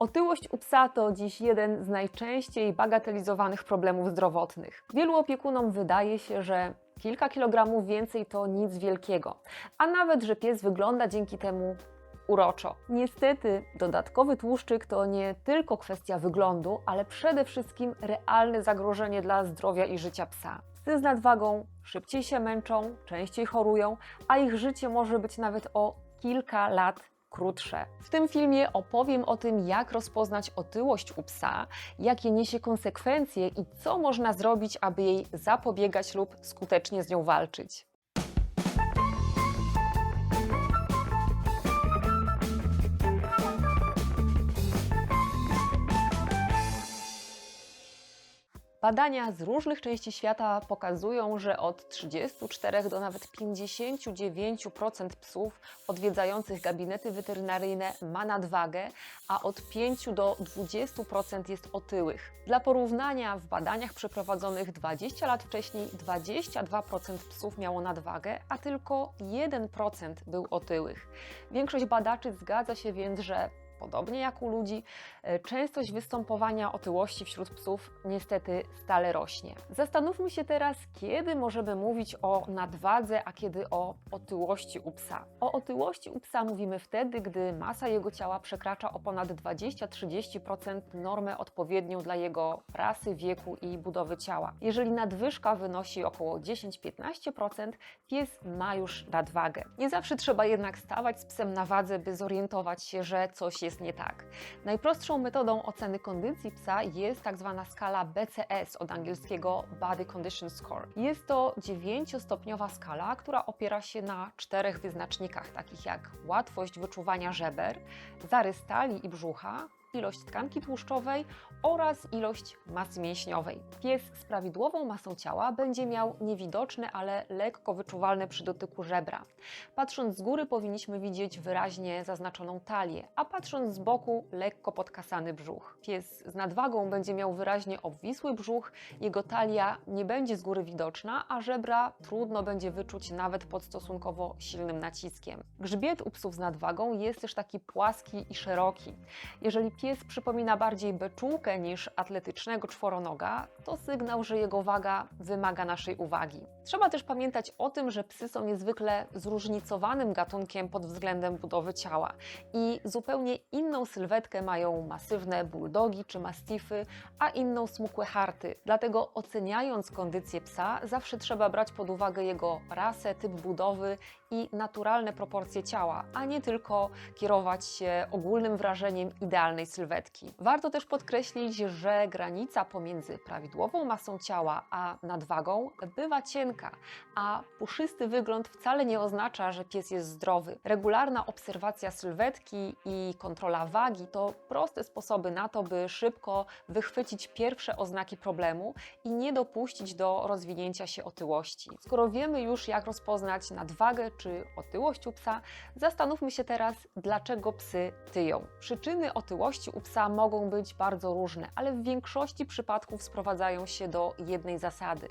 Otyłość u psa to dziś jeden z najczęściej bagatelizowanych problemów zdrowotnych. Wielu opiekunom wydaje się, że kilka kilogramów więcej to nic wielkiego, a nawet, że pies wygląda dzięki temu uroczo. Niestety, dodatkowy tłuszczyk to nie tylko kwestia wyglądu, ale przede wszystkim realne zagrożenie dla zdrowia i życia psa. Psy z nadwagą szybciej się męczą, częściej chorują, a ich życie może być nawet o kilka lat krótsze. W tym filmie opowiem o tym, jak rozpoznać otyłość u psa, jakie niesie konsekwencje i co można zrobić, aby jej zapobiegać lub skutecznie z nią walczyć. Badania z różnych części świata pokazują, że od 34 do nawet 59% psów odwiedzających gabinety weterynaryjne ma nadwagę, a od 5 do 20% jest otyłych. Dla porównania, w badaniach przeprowadzonych 20 lat wcześniej 22% psów miało nadwagę, a tylko 1% był otyłych. Większość badaczy zgadza się więc, że Podobnie jak u ludzi, e, częstość występowania otyłości wśród psów niestety stale rośnie. Zastanówmy się teraz, kiedy możemy mówić o nadwadze, a kiedy o otyłości u psa. O otyłości u psa mówimy wtedy, gdy masa jego ciała przekracza o ponad 20-30% normę odpowiednią dla jego rasy, wieku i budowy ciała. Jeżeli nadwyżka wynosi około 10-15%, pies ma już nadwagę. Nie zawsze trzeba jednak stawać z psem na wadze, by zorientować się, że coś jest nie tak. Najprostszą metodą oceny kondycji psa jest tak zwana skala BCS od angielskiego Body Condition Score. Jest to dziewięciostopniowa skala, która opiera się na czterech wyznacznikach, takich jak łatwość wyczuwania żeber, zarys talii i brzucha, ilość tkanki tłuszczowej oraz ilość masy mięśniowej. Pies z prawidłową masą ciała będzie miał niewidoczne, ale lekko wyczuwalne przy dotyku żebra. Patrząc z góry powinniśmy widzieć wyraźnie zaznaczoną talię, a patrząc z boku lekko podkasany brzuch. Pies z nadwagą będzie miał wyraźnie obwisły brzuch, jego talia nie będzie z góry widoczna, a żebra trudno będzie wyczuć nawet pod stosunkowo silnym naciskiem. Grzbiet u psów z nadwagą jest też taki płaski i szeroki. Jeżeli pies przypomina bardziej beczułkę niż atletycznego czworonoga, to sygnał, że jego waga wymaga naszej uwagi. Trzeba też pamiętać o tym, że psy są niezwykle zróżnicowanym gatunkiem pod względem budowy ciała i zupełnie inną sylwetkę mają masywne bulldogi czy mastify, a inną smukłe harty. Dlatego oceniając kondycję psa, zawsze trzeba brać pod uwagę jego rasę, typ budowy i naturalne proporcje ciała, a nie tylko kierować się ogólnym wrażeniem idealnej sylwetki. Warto też podkreślić, że granica pomiędzy prawidłową masą ciała a nadwagą bywa cienka, a puszysty wygląd wcale nie oznacza, że pies jest zdrowy. Regularna obserwacja sylwetki i kontrola wagi to proste sposoby na to, by szybko wychwycić pierwsze oznaki problemu i nie dopuścić do rozwinięcia się otyłości. Skoro wiemy już, jak rozpoznać nadwagę czy otyłość u psa, zastanówmy się teraz, dlaczego psy tyją. Przyczyny otyłości u psa mogą być bardzo różne, ale w większości przypadków sprowadzają się do jednej zasady.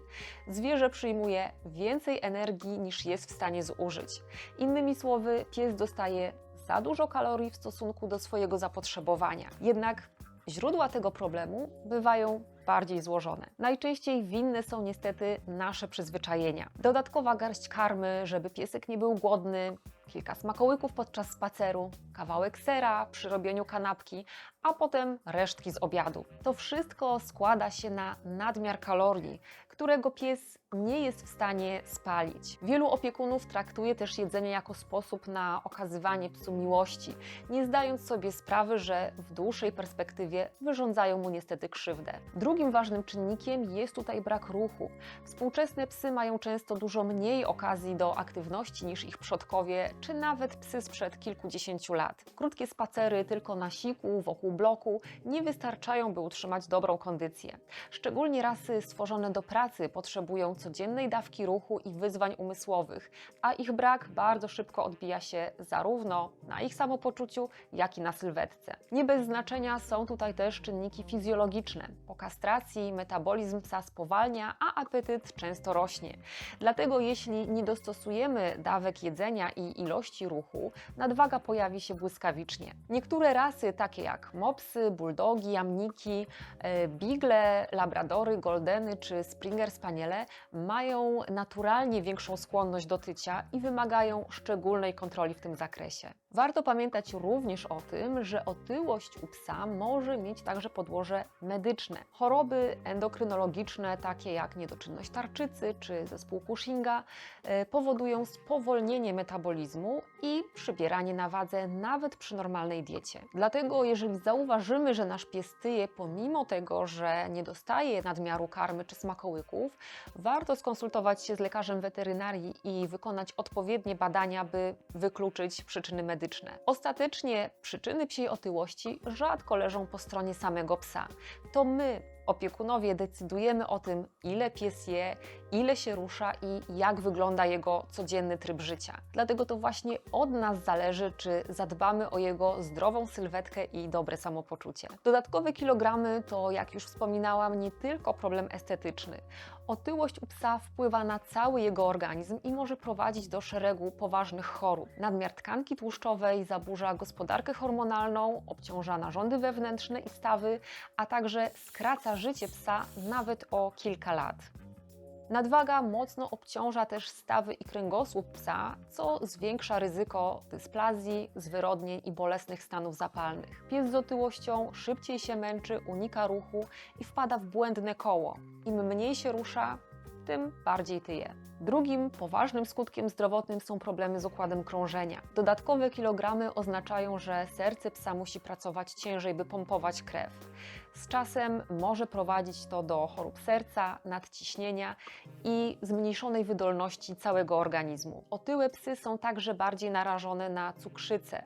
Zwierzę przyjmuje więcej energii niż jest w stanie zużyć. Innymi słowy, pies dostaje za dużo kalorii w stosunku do swojego zapotrzebowania. Jednak źródła tego problemu bywają bardziej złożone. Najczęściej winne są niestety nasze przyzwyczajenia. Dodatkowa garść karmy, żeby piesek nie był głodny, kilka smakołyków podczas spaceru, kawałek sera przy robieniu kanapki, a potem resztki z obiadu. To wszystko składa się na nadmiar kalorii, którego pies nie jest w stanie spalić. Wielu opiekunów traktuje też jedzenie jako sposób na okazywanie psu miłości, nie zdając sobie sprawy, że w dłuższej perspektywie wyrządzają mu niestety krzywdę. Drugim ważnym czynnikiem jest tutaj brak ruchu. Współczesne psy mają często dużo mniej okazji do aktywności niż ich przodkowie, czy nawet psy sprzed kilkudziesięciu lat. Krótkie spacery tylko na siku, wokół bloku nie wystarczają, by utrzymać dobrą kondycję. Szczególnie rasy stworzone do pracy potrzebują codziennej dawki ruchu i wyzwań umysłowych, a ich brak bardzo szybko odbija się zarówno na ich samopoczuciu, jak i na sylwetce. Nie bez znaczenia są tutaj też czynniki fizjologiczne. Po kastracji metabolizm psa spowalnia, a apetyt często rośnie. Dlatego jeśli nie dostosujemy dawek jedzenia i ilości ruchu, nadwaga pojawi się błyskawicznie. Niektóre rasy, takie jak mopsy, bulldogi, jamniki, e, bigle, labradory, goldeny czy springer spaniele, mają naturalnie większą skłonność do tycia i wymagają szczególnej kontroli w tym zakresie. Warto pamiętać również o tym, że otyłość u psa może mieć także podłoże medyczne. Choroby endokrynologiczne, takie jak niedoczynność tarczycy czy zespół Cushinga, e, powodują spowolnienie metabolizmu i przybieranie na wadze nawet przy normalnej diecie. Dlatego, jeżeli zauważymy, że nasz pies tyje pomimo tego, że nie dostaje nadmiaru karmy czy smakołyków, warto skonsultować się z lekarzem weterynarii i wykonać odpowiednie badania, by wykluczyć przyczyny medyczne. Ostatecznie przyczyny psiej otyłości rzadko leżą po stronie samego psa. To my, opiekunowie, decydujemy o tym, ile pies je, ile się rusza i jak wygląda jego codzienny tryb życia. Dlatego to właśnie od nas zależy, czy zadbamy o jego zdrową sylwetkę i dobre samopoczucie. Dodatkowe kilogramy to, jak już wspominałam, nie tylko problem estetyczny. Otyłość u psa wpływa na cały jego organizm i może prowadzić do szeregu poważnych chorób. Nadmiar tkanki tłuszczowej zaburza gospodarkę hormonalną, obciąża narządy wewnętrzne i stawy, a także skraca życie psa nawet o kilka lat. Nadwaga mocno obciąża też stawy i kręgosłup psa, co zwiększa ryzyko dysplazji, zwyrodnień i bolesnych stanów zapalnych. Pies z otyłością szybciej się męczy, unika ruchu i wpada w błędne koło. Im mniej się rusza, tym bardziej tyje. Drugim poważnym skutkiem zdrowotnym są problemy z układem krążenia. Dodatkowe kilogramy oznaczają, że serce psa musi pracować ciężej, by pompować krew. Z czasem może prowadzić to do chorób serca, nadciśnienia i zmniejszonej wydolności całego organizmu. Otyłe psy są także bardziej narażone na cukrzycę.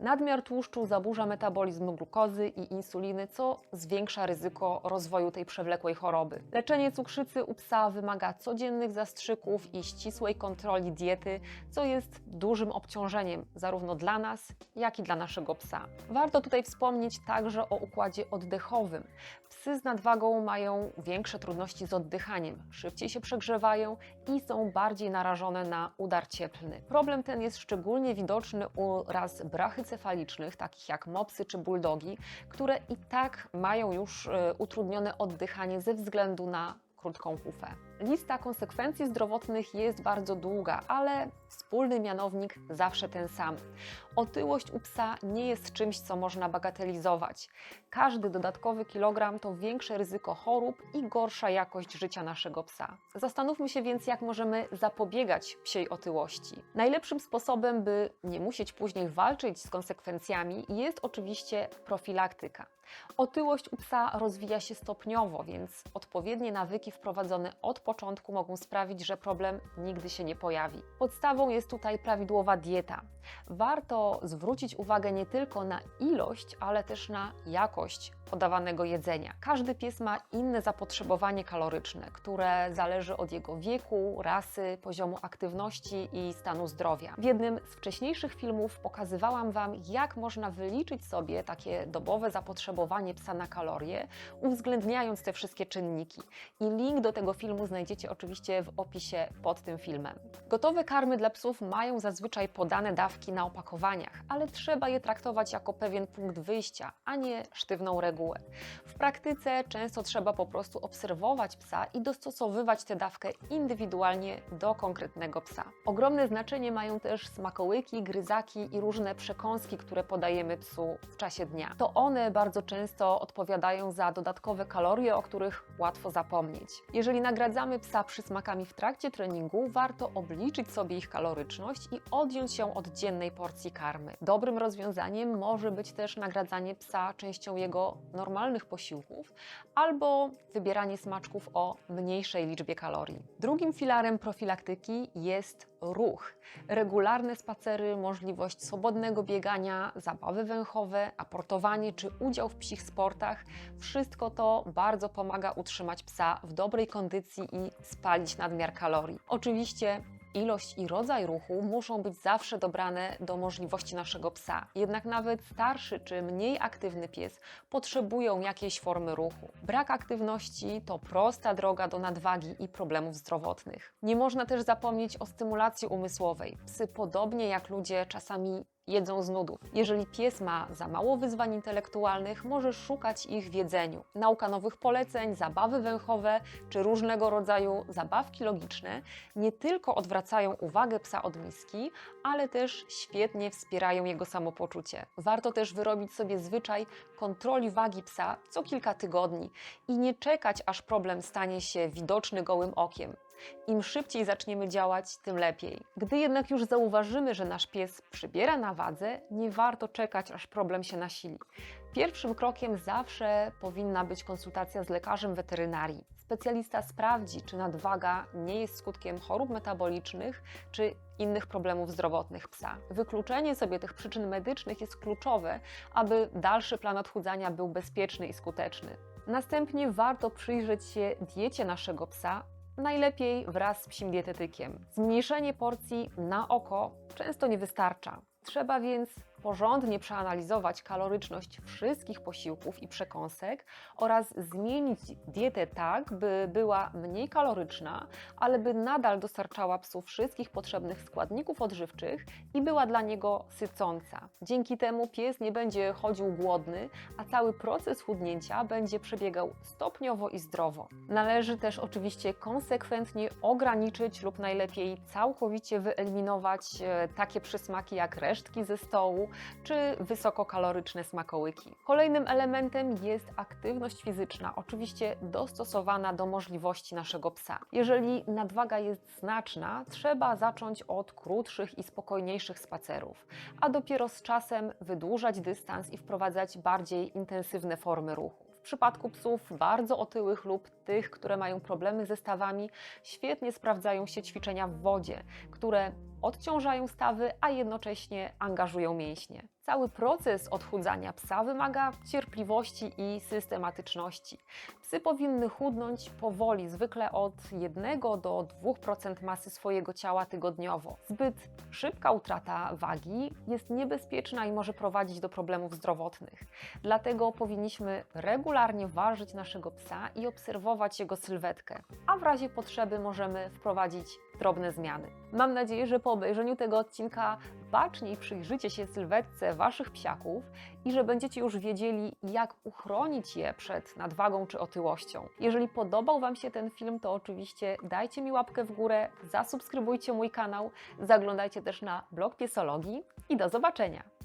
Nadmiar tłuszczu zaburza metabolizm glukozy i insuliny, co zwiększa ryzyko rozwoju tej przewlekłej choroby. Leczenie cukrzycy u psa wymaga codziennych zastrzyków i ścisłej kontroli diety, co jest dużym obciążeniem zarówno dla nas, jak i dla naszego psa. Warto tutaj wspomnieć także o układzie oddechowym. Psy z nadwagą mają większe trudności z oddychaniem, szybciej się przegrzewają i są bardziej narażone na udar cieplny. Problem ten jest szczególnie widoczny u ras brachycefalicznych, takich jak mopsy czy bulldogi, które i tak mają już e, utrudnione oddychanie ze względu na krótką kufę. Lista konsekwencji zdrowotnych jest bardzo długa, ale wspólny mianownik zawsze ten sam. Otyłość u psa nie jest czymś, co można bagatelizować. Każdy dodatkowy kilogram to większe ryzyko chorób i gorsza jakość życia naszego psa. Zastanówmy się więc, jak możemy zapobiegać psiej otyłości. Najlepszym sposobem, by nie musieć później walczyć z konsekwencjami, jest oczywiście profilaktyka. Otyłość u psa rozwija się stopniowo, więc odpowiednie nawyki wprowadzone od początku mogą sprawić, że problem nigdy się nie pojawi. Podstawą jest tutaj prawidłowa dieta. Warto zwrócić uwagę nie tylko na ilość, ale też na jakość podawanego jedzenia. Każdy pies ma inne zapotrzebowanie kaloryczne, które zależy od jego wieku, rasy, poziomu aktywności i stanu zdrowia. W jednym z wcześniejszych filmów pokazywałam Wam, jak można wyliczyć sobie takie dobowe zapotrzebowanie psa na kalorie, uwzględniając te wszystkie czynniki. I link do tego filmu znajdziecie oczywiście w opisie pod tym filmem. Gotowe karmy dla psów mają zazwyczaj podane dawki na opakowaniach, ale trzeba je traktować jako pewien punkt wyjścia, a nie sztywną regułę regułę. W praktyce często trzeba po prostu obserwować psa i dostosowywać tę dawkę indywidualnie do konkretnego psa. Ogromne znaczenie mają też smakołyki, gryzaki i różne przekąski, które podajemy psu w czasie dnia. To one bardzo często odpowiadają za dodatkowe kalorie, o których łatwo zapomnieć. Jeżeli nagradzamy psa przysmakami w trakcie treningu, warto obliczyć sobie ich kaloryczność i odjąć ją od dziennej porcji karmy. Dobrym rozwiązaniem może być też nagradzanie psa częścią jego normalnych posiłków albo wybieranie smaczków o mniejszej liczbie kalorii. Drugim filarem profilaktyki jest ruch. Regularne spacery, możliwość swobodnego biegania, zabawy węchowe, aportowanie czy udział w psich sportach wszystko to bardzo pomaga utrzymać psa w dobrej kondycji i spalić nadmiar kalorii. Oczywiście Ilość i rodzaj ruchu muszą być zawsze dobrane do możliwości naszego psa. Jednak nawet starszy czy mniej aktywny pies potrzebują jakiejś formy ruchu. Brak aktywności to prosta droga do nadwagi i problemów zdrowotnych. Nie można też zapomnieć o stymulacji umysłowej. Psy, podobnie jak ludzie, czasami jedzą z nudów. Jeżeli pies ma za mało wyzwań intelektualnych, może szukać ich w jedzeniu. Nauka nowych poleceń, zabawy węchowe czy różnego rodzaju zabawki logiczne nie tylko odwracają uwagę psa od miski, ale też świetnie wspierają jego samopoczucie. Warto też wyrobić sobie zwyczaj kontroli wagi psa co kilka tygodni i nie czekać, aż problem stanie się widoczny gołym okiem. Im szybciej zaczniemy działać, tym lepiej. Gdy jednak już zauważymy, że nasz pies przybiera na wadze, nie warto czekać, aż problem się nasili. Pierwszym krokiem zawsze powinna być konsultacja z lekarzem weterynarii. Specjalista sprawdzi, czy nadwaga nie jest skutkiem chorób metabolicznych czy innych problemów zdrowotnych psa. Wykluczenie sobie tych przyczyn medycznych jest kluczowe, aby dalszy plan odchudzania był bezpieczny i skuteczny. Następnie warto przyjrzeć się diecie naszego psa, najlepiej wraz z psim dietetykiem. Zmniejszenie porcji na oko często nie wystarcza. Trzeba więc porządnie przeanalizować kaloryczność wszystkich posiłków i przekąsek oraz zmienić dietę tak, by była mniej kaloryczna, ale by nadal dostarczała psu wszystkich potrzebnych składników odżywczych i była dla niego sycąca. Dzięki temu pies nie będzie chodził głodny, a cały proces chudnięcia będzie przebiegał stopniowo i zdrowo. Należy też oczywiście konsekwentnie ograniczyć lub najlepiej całkowicie wyeliminować e, takie przysmaki jak resztki ze stołu czy wysokokaloryczne smakołyki. Kolejnym elementem jest aktywność fizyczna, oczywiście dostosowana do możliwości naszego psa. Jeżeli nadwaga jest znaczna, trzeba zacząć od krótszych i spokojniejszych spacerów, a dopiero z czasem wydłużać dystans i wprowadzać bardziej intensywne formy ruchu. Przypadku psów bardzo otyłych lub tych, które mają problemy ze stawami, świetnie sprawdzają się ćwiczenia w wodzie, które odciążają stawy, a jednocześnie angażują mięśnie. Cały proces odchudzania psa wymaga cierpliwości i systematyczności. Psy powinny chudnąć powoli, zwykle od 1 do 2% masy swojego ciała tygodniowo. Zbyt szybka utrata wagi jest niebezpieczna i może prowadzić do problemów zdrowotnych. Dlatego powinniśmy regularnie ważyć naszego psa i obserwować jego sylwetkę, a w razie potrzeby możemy wprowadzić drobne zmiany. Mam nadzieję, że po obejrzeniu tego odcinka baczniej przyjrzycie się sylwetce Waszych psiaków i że będziecie już wiedzieli, jak uchronić je przed nadwagą czy otyłością. Jeżeli podobał Wam się ten film, to oczywiście dajcie mi łapkę w górę, zasubskrybujcie mój kanał, zaglądajcie też na blog Piesologii i do zobaczenia!